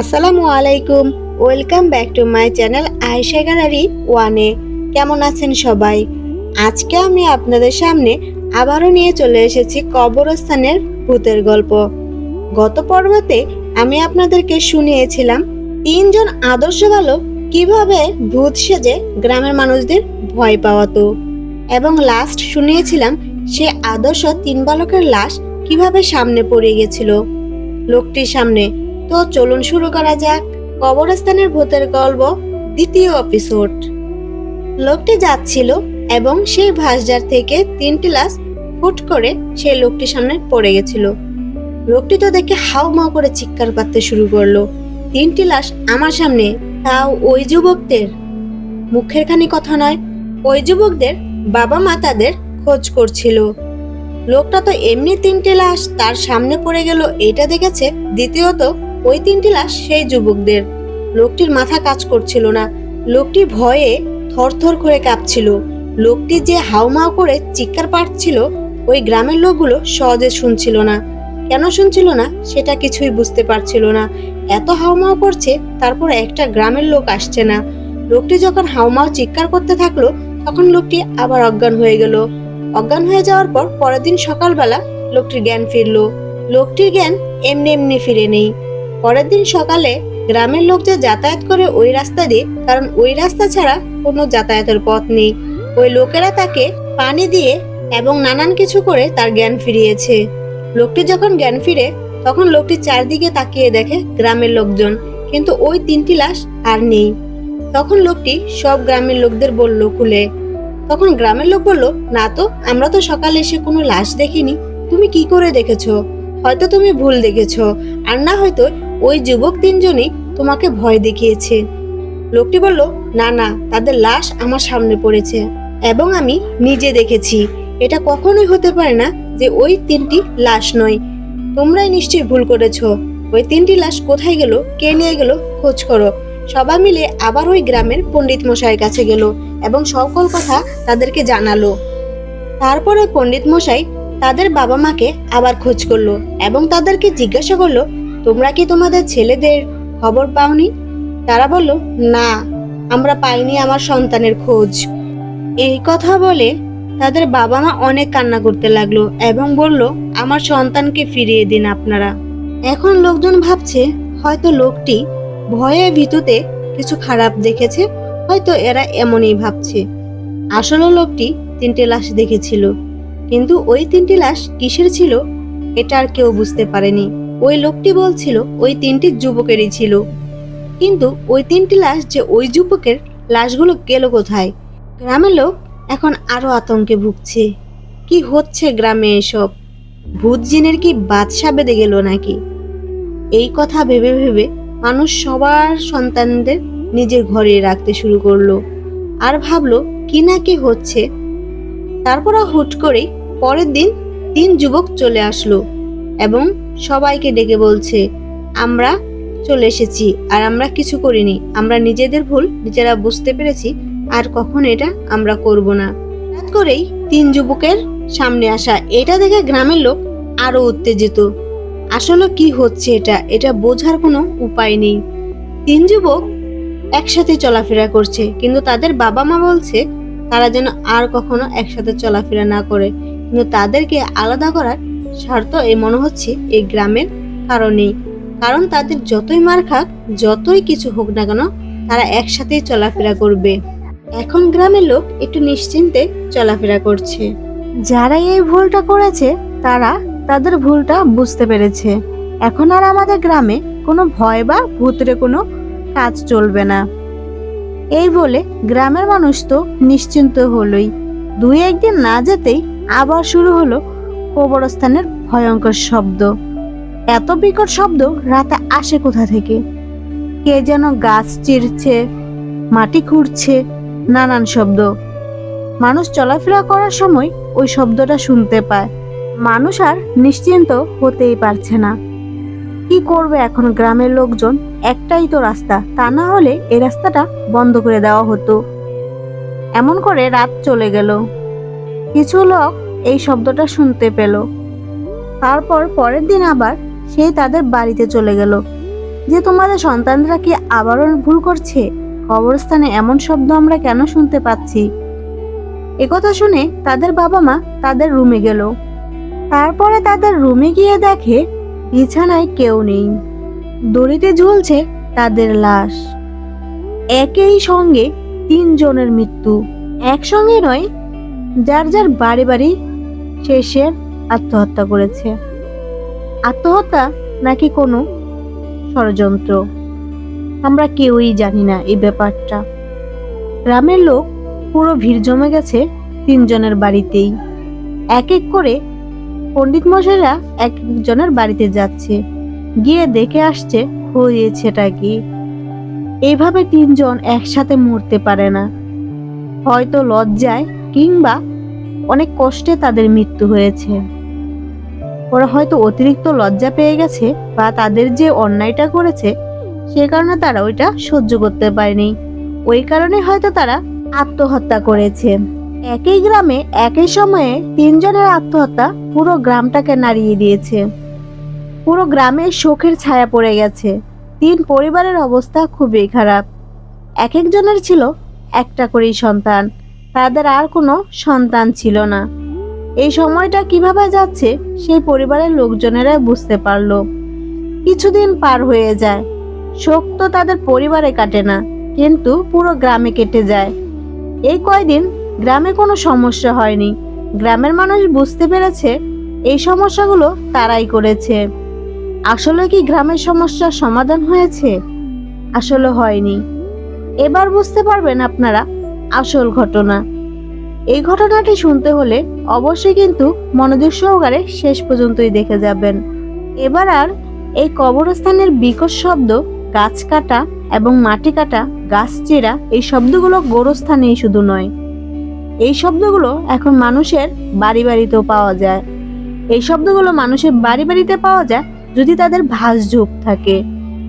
আসসালামু আলাইকুম। Welcome back to my channel Ayesha gallery ওয়ানে কেমন আছেন সবাই? আজকে আমি আপনাদের সামনে আবারও নিয়ে চলে এসেছি কবরস্থানের ভূতের গল্প। গত পর্বতে আমি আপনাদেরকে শুনিয়েছিলাম তিনজন আদর্শ বালক কীভাবে ভূত সেজে গ্রামের মানুষদের ভয় পাওয়াতো। এবং লাস্ট শুনিয়েছিলাম সে আদর্শ তিন বালকের লাশ কীভাবে সামনে পড়ে গেছিল। লোকটির সামনে তো চলুন শুরু করা যাক। কবরস্থানের ভূতের গল্প, দ্বিতীয় এপিসোড লোকটি যাচ্ছিল এবং সেই ভাসজার থেকে তিনটি লাশ ফুট করে সেই লোকটির সামনে পড়ে গেছিল। লোকটি তো দেখে হাউ মাউ করে চিৎকার করতে শুরু করল। তিনটি লাশ আমার সামনে, তাও ওই যুবকদের। মুখের খানি কথা নয়, ওই যুবকদের বাবা মা তাদের খোঁজ করছিল। লোকটা তো এমনি তিনটি লাশ তার সামনে পড়ে গেল, এটা দেখেছে দ্বিতীয়ত ওই তিনটি লাশ সেই যুবকদের। লোকটির মাথা কাজ করছিল না। লোকটি ভয়ে থরথর করে কাঁপছিল। লোকটি যে হাউমাউ করে চিৎকার পাড়ছিল ওই গ্রামের লোকগুলো সহজে শুনছিল না। কেন শুনছিল না, সেটা কিছুই বুঝতে পারছিল না। এত হাউমাউ করছে, তারপর একটা গ্রামের লোক আসছে না। লোকটি যখন হাউমাউ চিৎকার করতে থাকল, তখন লোকটি আবার অজ্ঞান হয়ে গেল। অজ্ঞান হয়ে যাওয়ার পর পরের দিন সকালবেলা লোকটির জ্ঞান ফিরলো। লোকটির জ্ঞান এমনি এমনি ফিরে নেই। পরের দিন সকালে গ্রামের লোক যে যাতায়াত করে ওই রাস্তা দিয়ে, কারণ ওই রাস্তা ছাড়া কোনো যাতায়াতের পথ নেই। ওই লোকেরা তাকে পানি দিয়ে এবং নানান কিছু করে তার জ্ঞান ফিরিয়েছে। লোকটি যখন জ্ঞান ফিরে, তখন লোকটি চারদিকে তাকিয়ে দেখে গ্রামের লোকজন, কিন্তু ওই তিনটি লাশ আর নেই। তখন লোকটি সব গ্রামের লোকদের বলল খুলে। তখন গ্রামের লোক বলল, না তো, আমরা তো সকালে এসে কোনো লাশ দেখিনি। তুমি কি করে দেখেছ? হয়তো তুমি ভুল দেখেছ। আর না হয়তো ওই যুবক তিনজনই তোমাকে ভয় দেখিয়েছে। লোকটি বলল, না না, তাদের লাশ আমার সামনে পড়েছে এবং আমি নিজে দেখেছি। এটা কখনোই হতে পারে না যে ওই তিনটি লাশ নয়। তোমরাই নিশ্চয়ই ভুল করেছ। ওই তিনটি লাশ কোথায় গেল, কে নিয়ে গেল, খোঁজ করো। সবাই মিলে আবার ওই গ্রামের পণ্ডিত মশাইয়ের কাছে গেল এবং সকল কথা তাদেরকে জানালো। তারপরে পণ্ডিত মশাই তাদের বাবা মাকে আবার খোঁজ করল এবং তাদেরকে জিজ্ঞাসা করল তোমরা কি তোমাদের ছেলেদের খবর পাওনি? তারা বলল, না, আমরা পাইনি আমার সন্তানের খোঁজ। এই কথা বলে তাদের বাবা মা অনেক কান্না করতে লাগল এবং বলল, আমার সন্তানকে ফিরিয়ে দিন আপনারা। এখন লোকজন ভাবছে, হয়তো লোকটি ভয়ে ভীতুতে কিছু খারাপ দেখেছে, হয়তো এরা এমনই ভাবছে। আসলে লোকটি তিনটে লাশ দেখেছিল, কিন্তু ওই তিনটি লাশ কিসের ছিল, এটা আর কেউ বুঝতে পারেনি। ওই লোকটি বলছিল, ওই তিনটি যুবকেরই ছিল। কিন্তু ওই তিনটি লাশ যে ওই যুবকের লাশগুলো গেল কোথায়? গ্রামের লোক এখন আরও আতঙ্কে ভুগছে। কি হচ্ছে গ্রামে এসব? ভূত জিনের কি বাদশা বেঁধে গেল নাকি? এই কথা ভেবে ভেবে মানুষ সবার সন্তানদের নিজের ঘরে রাখতে শুরু করল। আর ভাবলো, কি না কি হচ্ছে? তারপর হুট করে পরের দিন তিন যুবক চলে আসলো এবং সবাইকে ডেকে বলছে, আমরা চলে এসেছি আর আমরা কিছু করিনি। আমরা নিজেদের ভুল, নিজেরা বুঝতে পেরেছি আর কখন এটা আমরা করব না। হঠাৎ করেই তিন যুবকের সামনে আসা এটা দেখে গ্রামের লোক আরও উত্তেজিত। আসলে কি হচ্ছে এটা? এটা বোঝার কোনো উপায় নেই। তিন যুবক একসাথে চলাফেরা করছে, কিন্তু তাদের বাবা মা বলছে তারা যেন আর কখনো একসাথে চলাফেরা না করে। কিন্তু তাদেরকে আলাদা করার স্বার্থ এই মনে হচ্ছে এই গ্রামের কারণেই। কারণ তাদের যতই মার খাক, যতই কিছু হোক না কেন, তারা একসাথেই চলাফেরা করবে। এখন গ্রামের লোক একটু নিশ্চিন্তে চলাফেরা করছে। যারা এই ভুলটা করেছে, তারা তাদের ভুলটা বুঝতে পেরেছে। এখন আর আমাদের গ্রামে কোনো ভয় বা ভূতের কোনো কাজ চলবে না। এই বলে গ্রামের মানুষ তো নিশ্চিন্ত হলোই। দুই একদিন না যেতেই আবার শুরু হলো কবরস্থানের ভয়ঙ্কর শব্দ। এত বিকট শব্দ রাতে আসে কোথা থেকে? কে যেন গাছ চিরছে, মাটি খুঁড়ছে, নানান শব্দ। মানুষ চলাফেরা করার সময় ওই শব্দটা শুনতে পায়। মানুষ আর নিশ্চিন্ত হতেই পারছে না। কি করবে এখন গ্রামের লোকজন? একটাই তো রাস্তা, তা না হলে এ রাস্তাটা বন্ধ করে দেওয়া হতো। এমন করে রাত চলে গেল। কিছু লোক এই শব্দটা শুনতে পেল। তারপর পরের দিন আবার সেই তাদের বাড়িতে চলে গেল। যে তোমাদের সন্তানরা কি আবারও ভুল করছে? কবরস্থানে এমন শব্দ আমরা কেন শুনতে পাচ্ছি? একথা শুনে তাদের বাবা মা তাদের রুমে গেল। তারপরে তাদের রুমে গিয়ে দেখে বিছানায় কেউ নেই। দড়িতে ঝুলছে তাদের লাশ। একই সঙ্গে তিনজনের মৃত্যু। একসঙ্গে নয়, যার যার বাড়ি বাড়ি শেষে আত্মহত্যা করেছে। আত্মহত্যা নাকি কোনো ষড়যন্ত্র? আমরা কেউই জানি না এই ব্যাপারটা। গ্রামের লোক পুরো ভিড় জমে গেছে তিনজনের বাড়িতেই। এক এক করে পণ্ডিত মশাইরা এক একজনের বাড়িতে যাচ্ছে। গিয়ে দেখে আসছে হয়েছেটা কি এইভাবে তিনজন একসাথে মরতে পারে না। হয়তো লজ্জায় কিংবা অনেক কষ্টে তাদের মৃত্যু হয়েছে। ওরা হয়তো অতিরিক্ত লজ্জা পেয়ে গেছে বা তাদের যে অন্যায়টা করেছে, সে কারণে তারা ওইটা সহ্য করতে পারেনি। ওই কারণে হয়তো তারা আত্মহত্যা করেছে। একই গ্রামে একই সময়ে তিনজনের আত্মহত্যা পুরো গ্রামটাকে নাড়িয়ে দিয়েছে। পুরো গ্রামে শোকের ছায়া পড়ে গেছে। তিন পরিবারের অবস্থা খুবই খারাপ। এক একজনের ছিল একটা করেই সন্তান। তাদের আর কোনো সন্তান ছিল না। এই সময়টা কীভাবে যাচ্ছে, সেই পরিবারের লোকজনেরা বুঝতে পারল। কিছুদিন পার হয়ে যায়। শোক তো তাদের পরিবারে কাটে না, কিন্তু পুরো গ্রামে কেটে যায়। এই কয়দিন গ্রামে কোনো সমস্যা হয়নি। গ্রামের মানুষ বুঝতে পেরেছে, এই সমস্যাগুলো তারাই করেছে। আসলে কি গ্রামের সমস্যার সমাধান হয়েছে? আসলে হয়নি। এবার বুঝতে পারবেন আপনারা আসল ঘটনা। এই ঘটনাটি শুনতে হলে অবশ্যই কিন্তু মনোযোগ সহকারে শেষ পর্যন্তই দেখে যাবেন। এবার আর এই কবরস্থানের বিকট শব্দ, গাছ কাটা এবং মাটি কাটা, গাছ চেরা, এই শব্দগুলো গোরস্থানেই শুধু নয়। এই শব্দগুলো এখন মানুষের বাড়ি বাড়িতেও পাওয়া যায়। এই শব্দগুলো মানুষের বাড়ি বাড়িতে পাওয়া যায় যদি তাদের ভাসঝোপ থাকে।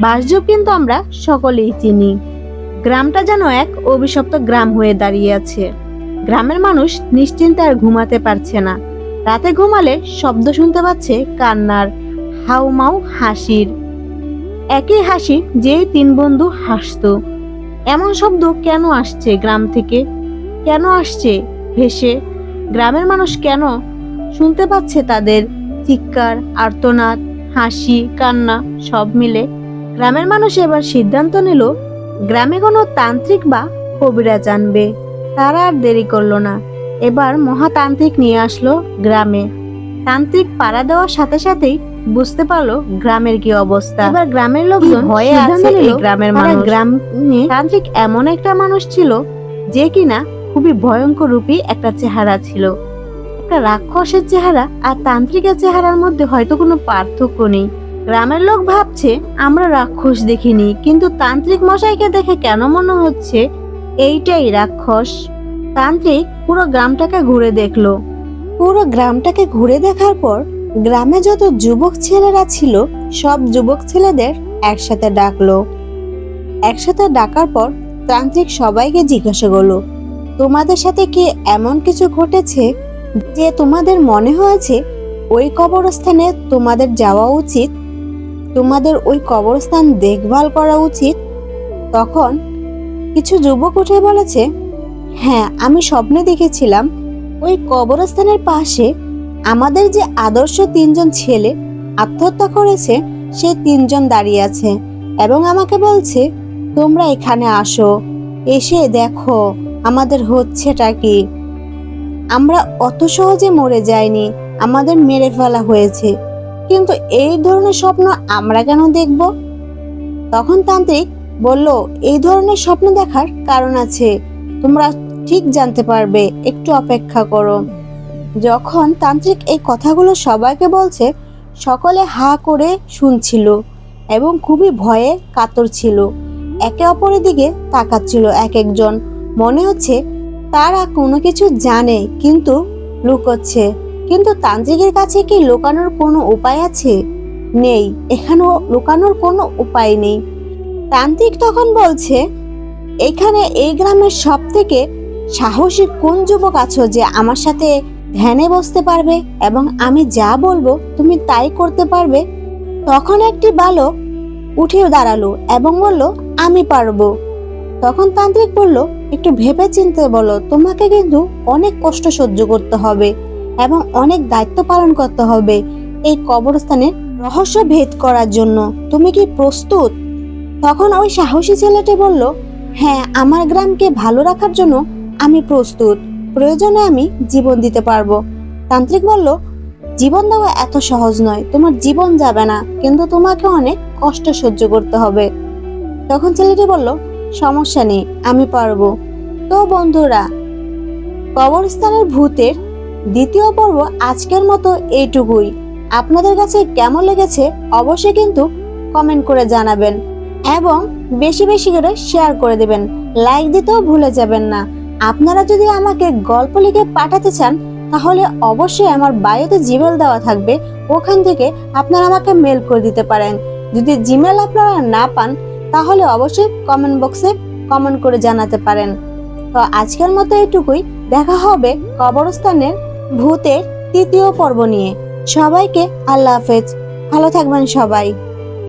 ভাসঝোপ কিন্তু আমরা সকলেই চিনি। গ্রামটা যেন এক অভিশপ্ত গ্রাম হয়ে দাঁড়িয়ে আছে। গ্রামের মানুষ নিশ্চিন্তে আর ঘুমাতে পারছে না। রাতে ঘুমালে শব্দ শুনতে পাচ্ছে কান্নার, হাউমাউ হাসির। একই হাসি যে তিন বন্ধু হাসতো। এমন শব্দ কেন আসছে গ্রাম থেকে? কেন আসছে ভেসে? গ্রামের মানুষ কেন শুনতে পাচ্ছে তাদের চিৎকার, আর্তনাদ, হাসি, কান্না সব মিলে? গ্রামের মানুষ এবার সিদ্ধান্ত নিল গ্রামে কোনো তান্ত্রিক বা কবিরা জানবে তারা আর দেরি করল না। এবার মহাতান্ত্রিক নিয়ে আসলো গ্রামে। তান্ত্রিক পাড়া দেওয়ার সাথে সাথেই বুঝতে পারল গ্রামের কি অবস্থা। এবার গ্রামের লোকজন ভয়ে আছে এই গ্রামের মানুষ? গ্রাম তান্ত্রিক এমন একটা মানুষ ছিল যে কিনা খুবই ভয়ঙ্কর রূপী একটা চেহারা ছিল। একটা রাক্ষসের চেহারা আর তান্ত্রিকের চেহারার মধ্যে হয়তো কোনো পার্থক্য নেই। গ্রামের লোক ভাবছে, আমরা রাক্ষস দেখিনি, কিন্তু তান্ত্রিক মশাইকে দেখে কেন মনে হচ্ছে এইটাই রাক্ষস? তান্ত্রিক পুরো গ্রামটাকে ঘুরে দেখল। পুরো গ্রামটাকে ঘুরে দেখার পর গ্রামে যত যুবক ছেলেরা ছিল, সব যুবক ছেলেদের একসাথে ডাকলো। একসাথে ডাকার পর তান্ত্রিক সবাইকে জিজ্ঞাসা করল, তোমাদের সাথে কি এমন কিছু ঘটেছে যে তোমাদের মনে হয়েছে ওই কবরস্থানে তোমাদের যাওয়া উচিত তোমাদের ওই কবরস্থান দেখভাল করা উচিত? তখন কিছু যুবক উঠে বলেছে হ্যাঁ আমি স্বপ্নে দেখেছিলাম। ওই কবরস্থানের পাশে আমাদের যে আদর্শ তিনজন ছেলে আত্মহত্যা করেছে, সে তিনজন দাঁড়িয়ে আছে এবং আমাকে বলছে, তোমরা এখানে আসো, এসে দেখো আমাদের হচ্ছেটা কি। আমরা অত সহজে মরে যাইনি, আমাদের মেরে ফেলা হয়েছে। কিন্তু এই ধরনের স্বপ্ন আমরা কেন দেখব? তখন তান্ত্রিক বলল, এই ধরনের স্বপ্ন দেখার কারণ আছে। তোমরা ঠিক জানতে পারবে, একটু অপেক্ষা করো। যখন তান্ত্রিক এই কথাগুলো সবাইকে বলছে, সকলে হা করে শুনছিল এবং খুবই ভয়ে কাতর ছিল। একে অপরের দিকে তাকাচ্ছিল এক একজন মনে হচ্ছে তারা কোনো কিছু জানে, কিন্তু লুকোচ্ছে। কিন্তু তান্ত্রিকের কাছে কি লুকানোর কোনো উপায় আছে? নেই, এখানেও লুকানোর কোনো উপায় নেই। তান্ত্রিক তখন বলছে, এখানে এই গ্রামের সব থেকে সাহসী কোন যুবক আছো যে আমার সাথে ধ্যানে বসতে পারবে এবং আমি যা বলব তুমি তাই করতে পারবে? তখন একটি বালক উঠে দাঁড়াল এবং বলল, আমি পারব। তখন তান্ত্রিক বলল, একটু ভেবে চিনতে বলো, তোমাকে কিন্তু অনেক কষ্ট সহ্য করতে হবে। এবং অনেক দায়িত্ব পালন করতে হবে এই কবরস্থানের রহস্য ভেদ করার জন্য। তুমি কি প্রস্তুত? তখন ওই সাহসী ছেলেটি বলল হ্যাঁ আমার গ্রামকে ভালো রাখার জন্য আমি প্রস্তুত। প্রয়োজনে আমি জীবন দিতে পারব। তান্ত্রিক বলল, জীবন দেওয়া এত সহজ নয়। তোমার জীবন যাবে না, কিন্তু তোমাকে অনেক কষ্ট সহ্য করতে হবে। তখন ছেলেটি বলল, সমস্যা নেই, আমি পারব। তো বন্ধুরা, কবরস্থানের ভূতের দ্বিতীয় পর্ব আজকের মতো এইটুকুই। আপনাদের কাছে কেমন লেগেছে অবশ্যই কিন্তু কমেন্ট করে জানাবেন এবং বেশি বেশি করে শেয়ার করে দেবেন। লাইক দিতেও ভুলে যাবেন না। আপনারা যদি আমাকে গল্প লিখে পাঠাতে চান, তাহলে অবশ্যই আমার বায়োতে জিমেল দেওয়া থাকবে। ওখান থেকে আপনারা আমাকে মেল করে দিতে পারেন। যদি জিমেল আপনারা না পান, তাহলে অবশ্যই কমেন্ট বক্সে কমেন্ট করে জানাতে পারেন। তো আজকের মতো এটুকুই দেখা হবে কবরস্থানের ভূতের তৃতীয় পর্ব নিয়ে। সবাইকে আল্লাহ হাফেজ। ভালো থাকবেন সবাই।